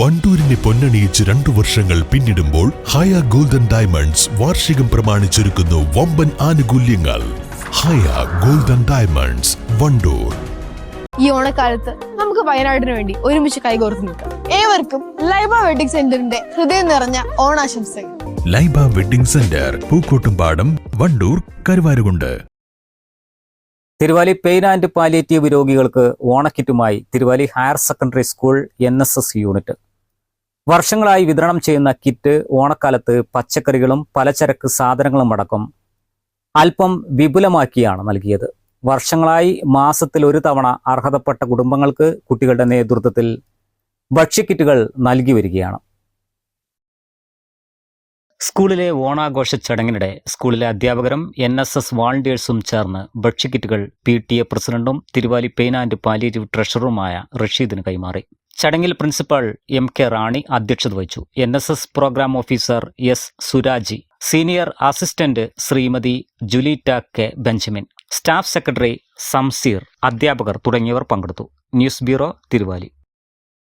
വണ്ടൂരിനെ പൊന്നണിയിച്ച് രണ്ടു വർഷങ്ങൾ പിന്നിടുമ്പോൾ ഹയ ഗോൾഡൻ ഡയമണ്ട്സ് വാർഷികം പ്രമാണിച്ചൊരുക്കുന്നു വമ്പൻ ആനുകൂല്യങ്ങൾ. Haya golden diamonds Wandoor. ഈ ഓണക്കാലത്ത് നമുക്ക് വയനാടിന് വേണ്ടി ഒരുമിച്ച് കൈകോർത്ത് നിൽക്കാം. ഏവർക്കും ലൈബ വെഡിംഗ് സെന്ററിന്റെ ഹൃദയം നിറഞ്ഞ ഓണാശംസകൾ. Laiba wedding centre Pookkottumpadam Wandoor Karuvarakundu. Thiruvali pain and palliative രോഗികൾക്ക് ഓണക്കിറ്റുമായി Thiruvali higher secondary school N S S unit. വർഷങ്ങളായി വിതരണം ചെയ്യുന്ന കിറ്റ് ഓണക്കാലത്ത് പച്ചക്കറികളും പലചരക്ക് സാധനങ്ങളും അടക്കം അല്പം വിപുലമാക്കിയാണ് നൽകിയത്. വർഷങ്ങളായി മാസത്തിൽ ഒരു തവണ അർഹതപ്പെട്ട കുടുംബങ്ങൾക്ക് കുട്ടികളുടെ നേതൃത്വത്തിൽ ഭക്ഷ്യക്കിറ്റുകൾ നൽകി വരികയാണ്. സ്കൂളിലെ ഓണാഘോഷ ചടങ്ങിനിടെ സ്കൂളിലെ അധ്യാപകരും എൻ എസ് എസ് വാളണ്ടിയേഴ്സും ചേർന്ന് ഭക്ഷ്യക്കിറ്റുകൾ പി ടി എ പ്രസിഡന്റും തിരുവാലി പെയിൻ ആൻഡ് പാലിയേറ്റീവ് ട്രഷററുമായ റഷീദിന് കൈമാറി. ചടങ്ങിൽ പ്രിൻസിപ്പൽ എം കെ റാണി അധ്യക്ഷത വഹിച്ചു. N S S programme officer S Suraji. Senior assistant Shrimathi Julieta K Benjamin. Staff secretary Samseer അധ്യാപകർ തുടങ്ങിയവർ പങ്കെടുത്തു. News bureau Thiruvali.